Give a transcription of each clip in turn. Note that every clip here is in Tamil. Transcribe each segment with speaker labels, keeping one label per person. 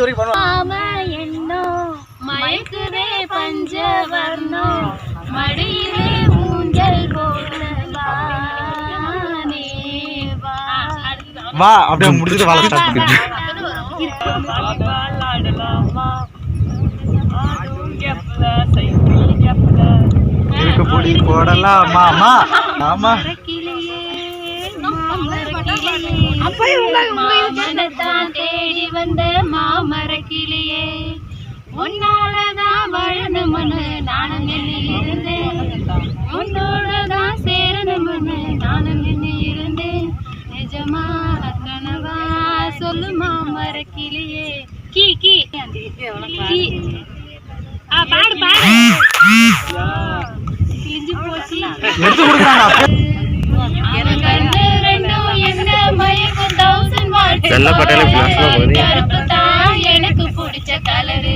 Speaker 1: எது வரைக்கும் பண்ணுவோம்
Speaker 2: மாம என்னோ மயக்குதே பஞ்சவர்ணம் மடியிலே ஊஞ்சல் வா.
Speaker 1: அப்படியே முடிச்சுட்டு வாழ ஸ்டார்ட் பண்ணி இருக்கு பொடி போடலாமா ஆமா
Speaker 2: மாமனத்தான் தேடி வந்த மாமரக்கிளியே உன்னாலதான் வாழணும்னு நானும் எண்ணி இருந்தேன். உன்னோடதான் சேரணும்னு நானும் எண்ணி இருந்தேன். நிஜமா கனவா சொல்லு மாமரக்கிளியே கீ கீ. கீ. ஆ பாடு பாடு. கிழிஞ்சு போச்சு
Speaker 3: நல்ல பட்டாளி பிளாஸ்மா போகுது.
Speaker 2: எனக்கு பிடிச்ச கலரு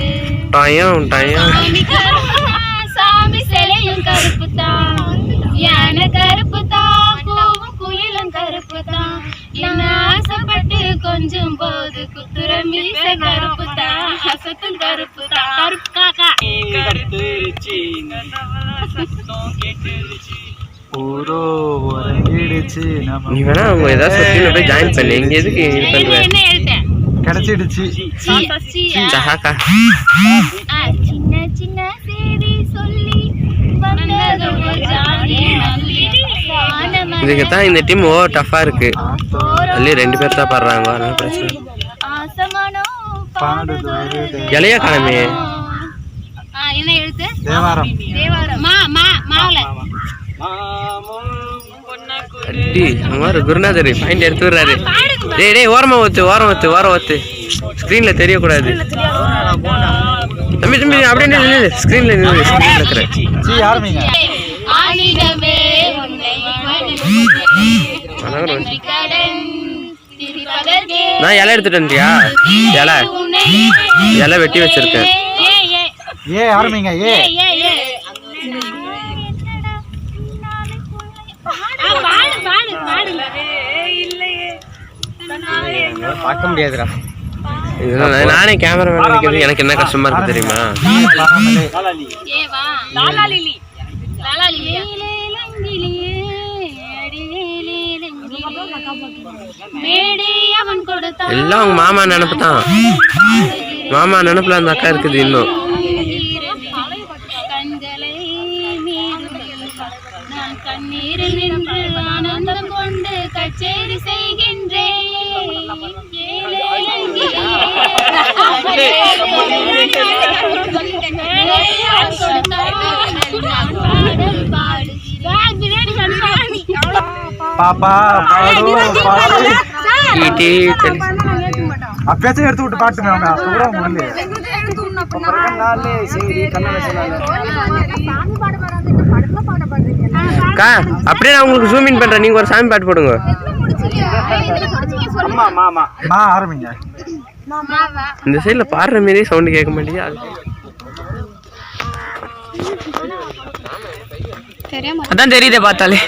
Speaker 3: டயம் டயம்
Speaker 2: சாமி கருப்பு தான், சாமி சிலையும் கருப்பு தான் யானை கருப்பு தான் பூவும் குயிலும் கருப்பு தான் என்ன ஆசைப்பட்டு கொஞ்சம் போது குத்துற மீச கருப்பு தான் அசத்தும் கருப்பு தான் கருப்பு காக்கா
Speaker 1: ஊரோ உறங்கிடுச்சு. நம்ம
Speaker 3: நீ வேணா அவங்க ஏதாவது சொத்தியில போய் ஜாயின் பண்ணு. இங்க எதுக்கு இது பண்ற
Speaker 1: கிடைச்சிடுச்சு
Speaker 3: சஹாக்கா.
Speaker 2: சின்ன சின்ன சொல்லி
Speaker 3: இதுக்கு தான் இந்த டீம் ஓவர் டஃபா இருக்கு. அதுலயும் ரெண்டு பேர் தான் பாடுறாங்க. அதனால பிரச்சனை இலையா காணமே
Speaker 2: ஆ, என்ன எழுத்து?
Speaker 1: தேவாரம்.
Speaker 2: தேவாரம். மா மா மாவுல.
Speaker 3: அடி ஒரு குருநாதர் பாயிண்ட் எடுத்து விடுறாரு. டேய் டேய் ஓரமா ஒத்து ஓரம் ஒத்து ஓரம் ஒத்து. ஸ்க்ரீன்ல தெரியக்கூடாது. தம்பி தம்பி அப்படியே நில்லு ஸ்க்ரீன்ல நில்லு ஸ்க்ரீன்ல இருக்கிற.
Speaker 1: சீ ஆரம்பிங்க.
Speaker 2: ஆனிடமே உன்னை
Speaker 3: அதான் ஒரு-
Speaker 2: நன்றி கடன் திரிபதற்கே.
Speaker 3: நான் இலை எடுத்துட்டு வந்துட்டியா இலை. இலை வெட்டி வச்சிருக்கேன்.
Speaker 2: ஏ ஏ.
Speaker 1: ஏ ஆரம்பிங்க ஏ
Speaker 2: ஏ ஏ ஏ ஆ, பாடு பாடு பாடு
Speaker 1: பார்க்க முடியாதுடா.
Speaker 3: நான் கேமரா மேல நிக்கிறது எனக்கு என்ன கஷ்டமா இருக்கு தெரியுமா? எல்லாம் உங்க மாமா நினப்பு தான் மாமா நினப்புல அந்த அக்கா இருக்குது இன்னும்.
Speaker 1: பாப்பா பாடு பாடு
Speaker 3: தெளி-
Speaker 1: அப்பயாச்சும் எடுத்து விட்டு அப்ப முடியல சொன்னாங்க
Speaker 3: அக்கா அப்படியே நான் உங்களுக்கு ஜூம் இன் பண்றேன். நீங்க ஒரு சாமி பாட்டு போடுங்க.
Speaker 1: மா ஆரம்பிங்க.
Speaker 3: இந்த சைடுல பாடுற மாரியே சவுண்ட் கேட்க மாட்டேங்குது. அது அதான் தெரியுதே பார்த்தாலே.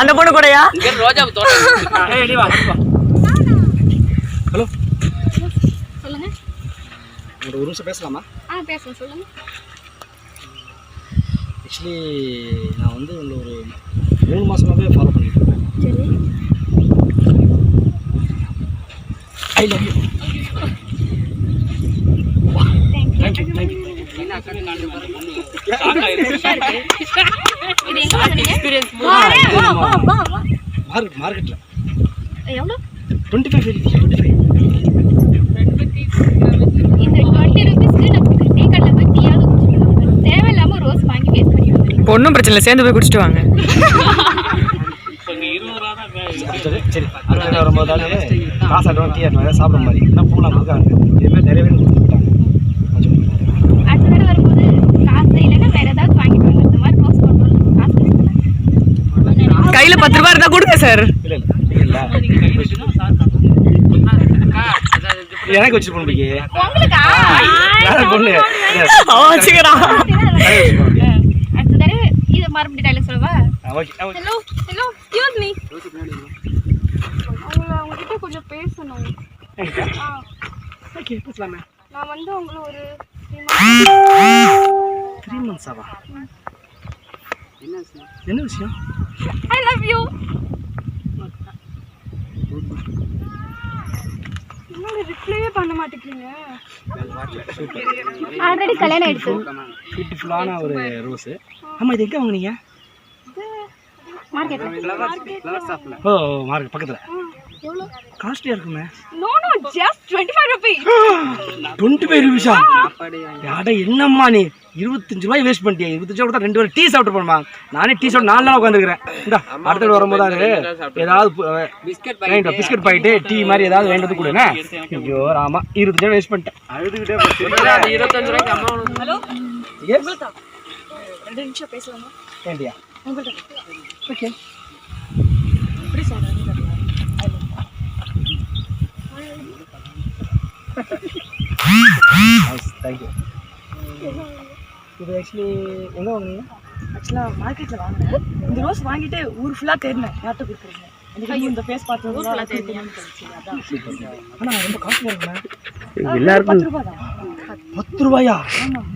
Speaker 3: அந்த பொண்ணு கூடயா?
Speaker 1: ஒரு நிமிஷம் பேசலாமா?
Speaker 2: ஆ பேசுங்க சொல்லுங்க.
Speaker 1: ஆக்சுவலி நான் வந்து உங்களை ஒரு மூணு மாசமாவே ஃபாலோ பண்ணிட்டு இருக்கேன்.
Speaker 2: சரி.
Speaker 1: I love you thank you thank you
Speaker 2: இது
Speaker 1: மார்க்கெட் மார்க்கெட்ல.
Speaker 2: எவ்வளோ?
Speaker 1: டுவெண்ட்டி ஃபைவ் டுவெண்ட்டி ஃபைவ்
Speaker 4: ஒன்றும் பிரச்சனை இல்லை சேர்ந்து போய் குடிச்சிட்டு வாங்க.
Speaker 5: சரி வரும்போது காசு அட்வான்ஸ் டீ சாப்பிட மாதிரி. பூலாம் கொடுக்காங்க
Speaker 6: இதே மாதிரி நிறைய
Speaker 4: கையில் பத்து ரூபா இருந்தால் கொடுங்க சார்
Speaker 5: இல்லை இல்லை எனக்கு வச்சு பொண்ணு.
Speaker 4: வச்சுக்கிறா
Speaker 6: அடுத்த தடவை இது மறுபடியும் டைலாக் சொல்லவா? ஹலோ ஹலோ எக்ஸ்கியூஸ் மீ உங்களை உங்ககிட்ட கொஞ்சம் பேசணும்.
Speaker 5: ஓகே பேசலாமே.
Speaker 6: நான் வந்து உங்களை ஒரு
Speaker 5: த்ரீ மந்த்ஸ் ஆவா? என்ன விஷயம்?
Speaker 6: ஐ லவ் யூ ரிப்ளையே பண்ண மாட்டேங்கிறீங்க. ஆல்ரெடி கல்யாணம் ஆயிடுச்சு.
Speaker 5: பியூட்டிஃபுல்லான ஒரு ரோஸு ஆமாம் இது எங்கே வாங்குனீங்க?
Speaker 6: மார்க்கெட்
Speaker 5: ஓ மார்க் பக்கத்தில். காஸ்ட்லியாக இருக்குமே.
Speaker 6: No no just 25 rupees
Speaker 5: twenty five ருபீஸா அட என்னம்மா நீ? இருபத்தஞ்சு ரூபாய் வேஸ்ட் பண்ணிட்டியா. இருபத்தஞ்சு ரூபா கொடுத்தா ரெண்டு பேரும் டீ சாப்பிட்டு போனமா நானே டீ சாப்பிட்டு நாலு நாள் உட்காந்துருக்கிறேன் இந்த அடுத்த வரும்போது அது ஏதாவது பிஸ்கட் பிஸ்கட் பாக்கெட்டு டீ மாதிரி ஏதாவது வேண்டது கொடுங்க ஐயோ ஆமா இருபத்தஞ்சு ரூபா வேஸ்ட் பண்ணிட்டேன். அழுதுகிட்டே
Speaker 2: இருபத்தஞ்சு ரூபாய்க்கு அம்மா
Speaker 6: ரெண்டு நிமிஷம் பேசலாமா?
Speaker 5: ஏண்டியா? ஓகே தேங்க்யூ இது ஆக்சுவலி எங்கே வாங்குனீங்க?
Speaker 4: ஆக்சுவலாக மார்க்கெட்டில் வாங்கினேன். இந்த ரோஸ் வாங்கிட்டு ஊர் ஃபுல்லாக தேடினேன். யார்கிட்ட கொடுக்குறீங்க? இந்த ஃபேஸ் பார்த்து
Speaker 5: ஆனால் ரொம்ப காஸ்ட்லியாக இருக்குண்ணே
Speaker 2: எல்லாருக்கும்
Speaker 5: பத்து ரூபாயா?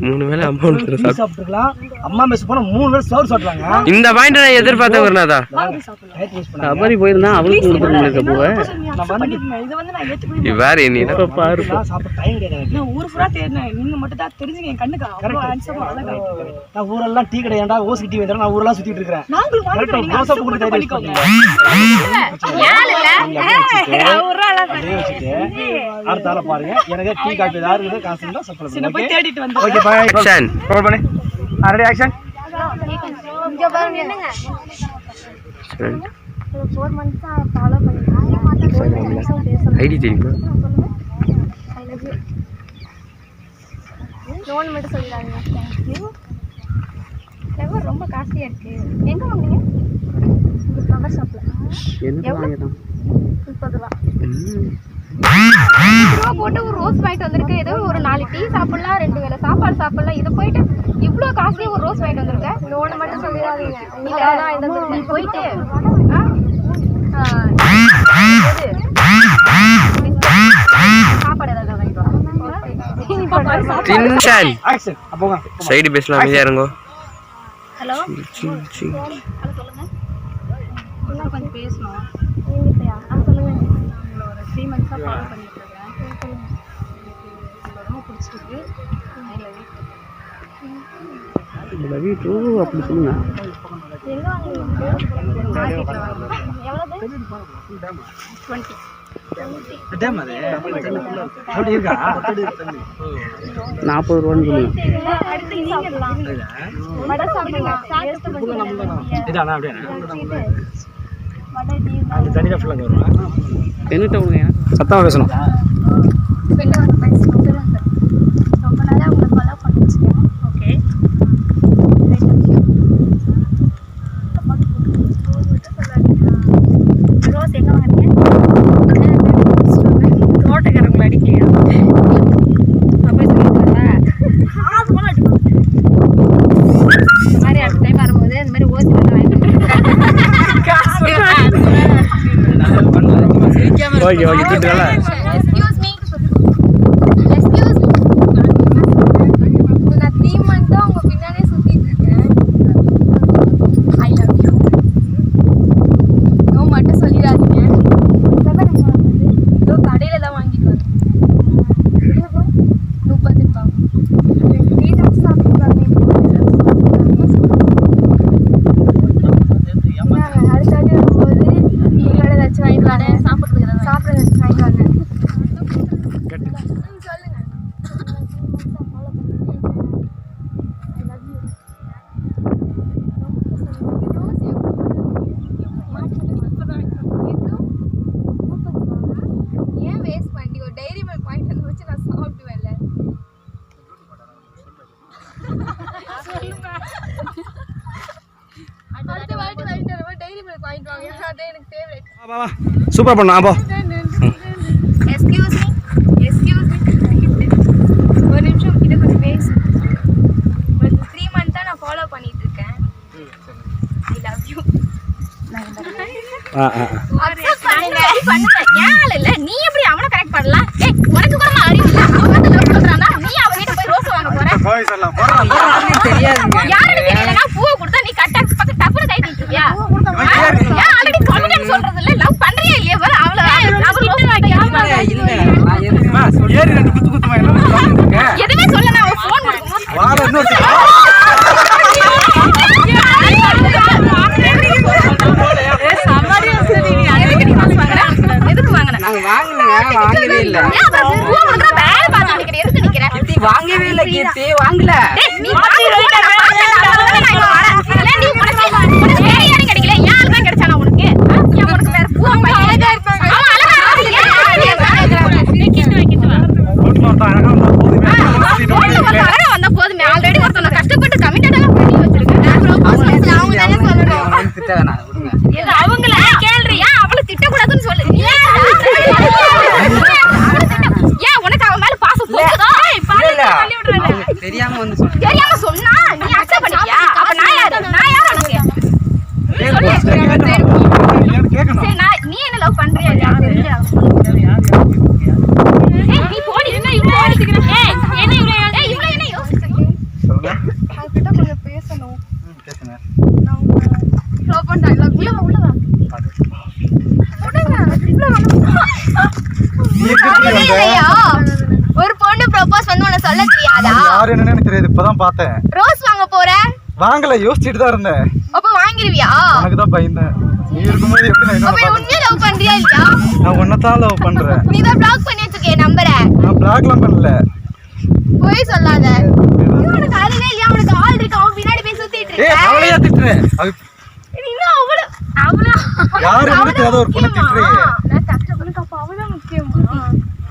Speaker 2: மூணு வேளை
Speaker 5: டீ சாப்பிட்டுருக்கலாம். அம்மா மெஸ் போனால் மூணு பேர் சோறு சாப்பிட்றாங்க
Speaker 2: இந்த பாயிண்ட் நான்
Speaker 5: வேஸ்ட் பண்ணாங்க
Speaker 2: சபரி போயிருந்தா அவளுக்கு போவ. வேற நீ இப்ப பாரு.
Speaker 4: நான் ஊர் தேடினேன். மட்டும் தான் தெரிஞ்சுங்க என் கண்ணுக்கு அழகா
Speaker 5: நான் ஊரெல்லாம் டீ கடை ஏன்டா ஓசி டீ நான் ஊரெல்லாம் சுத்திட்டு அடுத்த ஆளை பாருங்க. எனக்கு டீ காப்பி ஏதாவது இருக்குது காசு இருந்தா சப்ளை
Speaker 4: நான் போய் தேடிட்டு வந்தேன்
Speaker 5: ஓகே பாய்
Speaker 2: Action.
Speaker 5: கால் பண்ணு. ரெடி ஆக்ஷன்
Speaker 6: இங்க பாருங்க. என்னங்க
Speaker 2: சரி.
Speaker 6: ஃபோர் மந்த்ஸா ஃபாலோ பண்ணிருக்கேன்
Speaker 2: ஐடி தெரியுமா?
Speaker 6: லோன் மட்டும் சொல்லிடாதீங்க. தேங்க்யூ ஃப்ளவர் ரொம்ப காஸ்ட்லியாக இருக்கு. எங்கே வாங்குனீங்க? ஃப்ளவர் ஷாப்பில்
Speaker 2: என்ன
Speaker 6: முப்பது ரூபா. ரூபா போட்டு ஒரு ரோஸ் வாங்கிட்டு வந்திருக்கேன் ஏதோ ஒரு நாலு டீ சாப்பிடலாம் ரெண்டு வேளை சாப்பாடு சாப்பிடலாம். இது போயிட்டு இவ்வளோ காஸ்ட்லி ஒரு ரோஸ் வாங்கிட்டு வந்திருக்கேன் லோன் மட்டும் சொல்லிடாதீங்க. இல்லை நீ போயிட்டு
Speaker 2: சைடு பேசலாம் அமைதியா இருங்கோ.
Speaker 6: ஹலோ? சொல்லுங்க. கொஞ்சம் பேசணும் நீங்க ஆ சொல்லுங்க உங்களை ஒரு த்ரீ மந்த்ஸாக ஃபாலோ பண்ணிட்டு இருக்கேன் உங்களை ரொம்ப பிடிச்சிருக்கு. ஐ லவ் யூ
Speaker 2: சொல்லுங்க.
Speaker 5: அது? அப்படி இருக்கா?
Speaker 2: நாற்பது ரூபான்னு சொல்லுங்க.
Speaker 6: டீ
Speaker 5: அந்த ஃபுல்லாக
Speaker 2: என்னட்ட விடுங்க
Speaker 5: சத்தமாக பேசணும்
Speaker 6: வெளில வந்து பேசணும் சொல்லுங்க ரொம்ப நாளாக உங்களை ஃபாலோ பண்ணி வச்சுக்கேன் ஓகே ரோஸ் எங்கே வாங்குறீங்க
Speaker 4: தோட்டக்காரங்களை அடிக்கலையா
Speaker 6: அப்படி சொல்லியிருக்காங்களா இந்த மாதிரி அடுத்த டைம் வரும்போது இந்த மாதிரி ஓசி வந்து வாங்கிட்டு
Speaker 5: ஓகே ஓகே திட்டுறல
Speaker 6: எக்ஸ்கியூஸ் மீ எக்ஸ்கியூஸ் நான் த்ரீ மந்த்தாக உங்கள் பின்னாடியே சுற்றிட்டு இருக்கேன் ஐ லவ் யூ நோ மட்டும் சொல்லிடாதீங்க இதோ கடையில் தான் வாங்கிட்டு வந்தேன் முப்பது ரூபாய் டீடாக்ஸ் சாப்பிட்டு அதுக்காண்டி வரும்போது நீங்களோட ஏதாச்சும் வாங்கிட்டு வாங்க சாப்பிட்றது சாப்பிட்றது ஏதாச்சும் வாங்கிட்டு வாங்க அது எனக்கு ஃபேவரட்
Speaker 5: வா, வா வா சூப்பர் பண்ணா போ
Speaker 6: எஸ்கியூஸ் மீ எஸ்கியூஸ் மீ ஒரு நிமிஷம் கிட்ட கொஞ்சம் பேசு ஒரு த்ரீ மந்த்தாக நான் ஃபாலோ பண்ணிட்டு இருக்கேன் ஐ லவ் யூ
Speaker 5: ஆ ஆ ஆ.
Speaker 6: நீ எப்படி அவனை கரெக்ட் பண்ணலாம் ஏய் உனக்கு கூட நான் அறிவு இல்ல அவன் வந்து லவ் பண்றானா நீ அவ கிட்ட போய் ரோஸ் வாங்க போற யாருக்கு தெரியலனா பூவை கொடுத்தா நீ கட்ட பக்க டப்புனு கை நீட்டுவியா ஏன் ஆல்ரெடி சொன்னேன்னு சொல்றது இல்ல லவ் பண்றியா இல்லையா பாரு அவள அவள ரோஸ் வைக்காம
Speaker 5: ஏறி ரெண்டு குத்து குத்துமா என்ன பண்ணிட்டு இருக்க?
Speaker 6: எதுவுமே சொல்ல நான் ஃபோன் கொடுக்கும்போது
Speaker 5: வாழ இன்னொரு
Speaker 6: எதுக்கு வாங்கின
Speaker 2: நாங்க வாங்கலங்க வாங்கவே இல்ல
Speaker 6: ஏன் அப்புறம் பூ கொடுக்குற வேலை பார்த்து நினைக்கிறேன் எதுக்கு நிக்கிற
Speaker 2: வாங்கவே இல்லை கீர்த்தி வாங்கல
Speaker 6: டேய், நீ பாத்து போயிட்ட, நான் பார்த்தேன், நான் அதனால நான் இங்க வரேன். இல்ல, நீ உனக்கு உனக்கு வேற யாரும் கிடைக்கல. என் ஆள் தான் கிடைச்சானா உனக்கு? ஆ? ஏன் உனக்கு வேற பூ வாங்க பையன்? அவன் அழகா இருக்கான். ஏன் ஆள் ஏன்
Speaker 5: ரோட்ல ஒருத்தன் அழகா வந்தா போதுமே.
Speaker 6: போட்டு ஒருத்தன் அழகா வந்தா போதுமே. already ஒருத்தனை கஷ்டப்பட்டு committed எல்லாம் பண்ணி வச்சிருக்கேன். அவங்க தானே சொல்லணும். இது அவங்கள கேள்றி. ஏன் அவளை திட்டக்கூடாதுன்னு சொல்லு. ஏன் அவளை திட்ட- ஏன் உனக்கு அவன் மேல பாசம் போகுதா? ஏய், பாரு, தள்ளி விடுறானே.
Speaker 2: தெரியாம வந்து சொல்றேன்
Speaker 6: தெரியாம சொன்னா நீ அக்செப்ட் பண்ணிக்கியா அப்ப நான் யாரு? நான் யாரு உனக்கு. சரி நான் நீ என்ன லவ் பண்றியா? ஏய் நீ போடி என்ன இவ்ளோ யோசிக்கிற ஏய் என்ன இவ்ளோ ஏய் இவ்ளோ என்ன யோசிக்கிறீங்க
Speaker 5: சொல்லுங்க.
Speaker 6: அவகிட்ட கொஞ்சம் பேசணும்.
Speaker 5: ம், பேசுங்க.
Speaker 6: லவ் பண்றா லவ் உள்ள வா உள்ள வா இல்லையா ஒரு பொண்ணு ப்ரோபோஸ் வந்து உனக்கு சொல்ல தெரியாதா
Speaker 1: யாரு என்னன்னு தெரியாது இப்பதான் பார்த்தேன்.
Speaker 6: ரோஸ் வாங்க போற
Speaker 1: வாங்கல யோசிச்சுட்டு தான் இருந்தேன்.
Speaker 6: அப்ப வாங்கிருவியா?
Speaker 1: உனக்கு தான் பயந்தேன். நீ இருக்கும்போது எப்படி நான்
Speaker 6: அப்ப உண்மையா லவ் பண்றியா இல்லையா?
Speaker 1: நான் உன்னதான் லவ் பண்றேன்.
Speaker 6: நீ தான் பிளாக் பண்ணி வச்சிருக்கே நம்பரை
Speaker 1: நான் பிளாக்லாம் பண்ணல.
Speaker 6: போய் சொல்லாத. உனக்கு அறிவே இல்லையா? உனக்கு ஆள் இருக்கு? அவன் பின்னாடி போய் சுத்திட்டு இருக்க.
Speaker 1: அவளையா திட்டுறேன் அது
Speaker 6: இன்னும் அவ்வளவு அவ்வளவு
Speaker 1: யாரு என்னன்னு தெரியாத ஒரு பொண்ணை திட்டுறீங்க?
Speaker 6: நான் கஷ்டப்பட்டு அப்ப அவதான் முக்கியமா?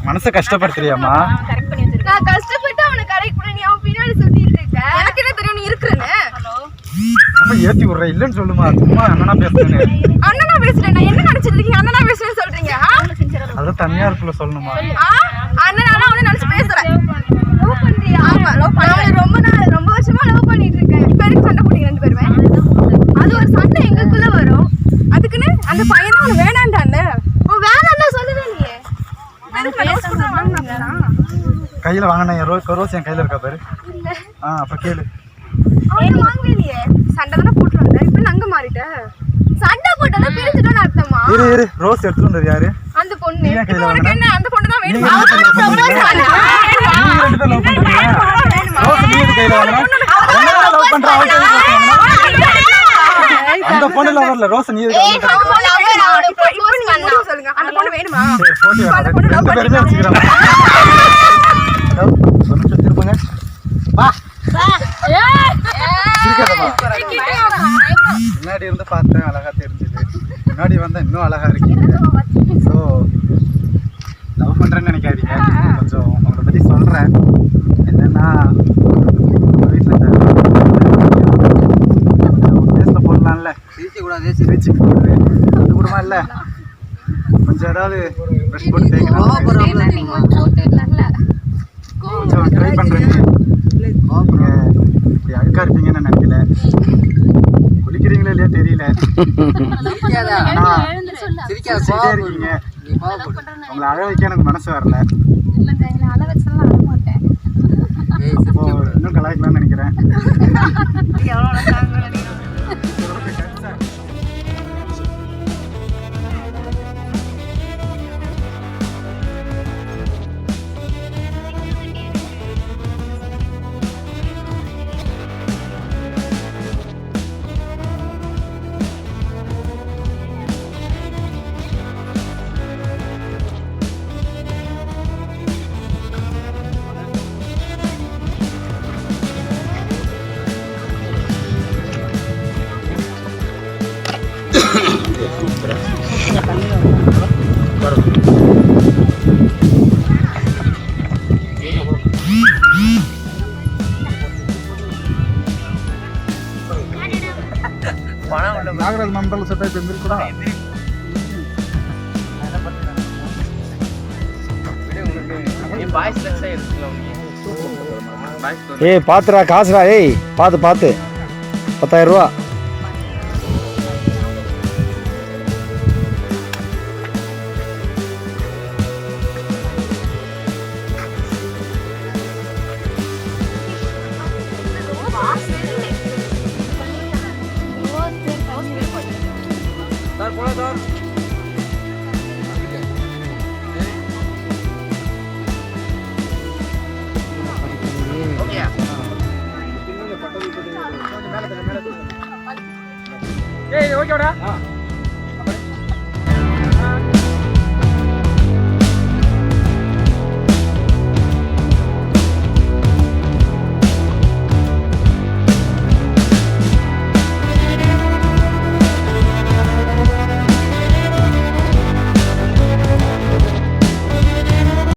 Speaker 1: மனசை கஷ்டப்படுத்துறியாமா
Speaker 6: கரெக்ட் பண்ணி வச்சிருக்கேன். நான் கஷ்டப்பட்டு அவனை கரெக்ட் பண்ணி நீ அவன் பின்னாடி சுத்திட்டு இருக்க எனக்கு என்ன தெரியும் நீ இருக்குன்னு
Speaker 1: நம்ம ஏத்தி விடுற. இல்லைன்னு சொல்லுமா. சும்மா அண்ணனா பேசுறேன்னு.
Speaker 6: அண்ணனா பேசுறேன். நான் என்ன நினைச்சிட்டு இருக்கீங்க அண்ணனா பேசுறேன்னு சொல்றீங்க?
Speaker 1: அதான் தனியா இருக்குள்ள சொல்லணுமா?
Speaker 6: அண்ணனா அவனை நினைச்சு பேசுறேன். லவ் பண்றியா? ஆமா லவ் பண்ண ரொம்ப நாள் ரொம்ப வருஷமா லவ் பண்ணிட்டு இருக்கேன் இப்ப எதுக்கு சண்டை ரெண்டு பேருமே அது ஒரு சண்டை எங்களுக்குள்ள வரும். அதுக்குன்னு அந்த பையன் தான் வேணாண்டான்னு உன் வேணாண்டா சொல்லவே இல்லையே.
Speaker 1: கையில வாங்கினேன் ரோ ரோஸ் என் கையில இருக்கா பாரு. ஆ அப்ப கேளு.
Speaker 6: அவன் வாங்கலையே சண்டை தானே போட்டு வந்தேன் இப்ப அங்க மாறிட்ட. சண்டை போட்டதா பிரிஞ்சுட்டோன்னு அர்த்தமா?
Speaker 1: இரு இரு. ரோஸ் எடுத்துட்டு வந்தது யாரு?
Speaker 6: அந்த பொண்ணு. இப்ப உனக்கு? என்ன? அந்த பொண்ணு தான் வேணும்?
Speaker 1: நீங்க? நீங்க லவ் ரோஸ் நீ கையில லவ் பண்ற? அந்த பொண்ணு ரோஸ் நீ
Speaker 6: ஏய் பண்ணா சொல்லுங்க அந்த பொண்ணு வேணுமா
Speaker 1: சரி போட்டி பேருமே வச்சுக்கிறேன் ஹலோ ஒரு நிமிஷம் திரும்புங்க வா சிரிக்காதம்மா. முன்னாடி இருந்து பார்த்தேன் அழகா தெரிஞ்சது. முன்னாடி வந்தா இன்னும் அழகா இருக்கீங்க ஸோ லவ் பண்றேன்னு நினைக்காதீங்க. கொஞ்சம் உங்களை பத்தி சொல்றேன். என்னன்னா வீட்டில் பேஸ்ல போடலாம்ல? சிரிக்க கூடாது. சிரிச்சு கூடாது அது கூடமா இல்ல? கொஞ்சம் ஏதாவது ப்ரெஷ் போட்டு தேய்க்கணும். கொஞ்சம் ட்ரை பண்றேன் நீங்க இப்படி அழுக்கா இருப்பீங்கன்னு நான் நினைக்கல. குளிக்கிறீங்களா இல்லையா தெரியல. ஆனா சிரிச்சிட்டே இருக்கீங்க. உங்களை அழ வைக்க எனக்கு மனசு வரல. இன்னும் கலாய்க்கலாம்னு நினைக்கிறேன்.
Speaker 5: ஏய் பாத்துடா காசுடா ஏய் பார்த்து பார்த்து பத்தாயிரம் ரூபா.
Speaker 1: கொஞ்சம் மேலே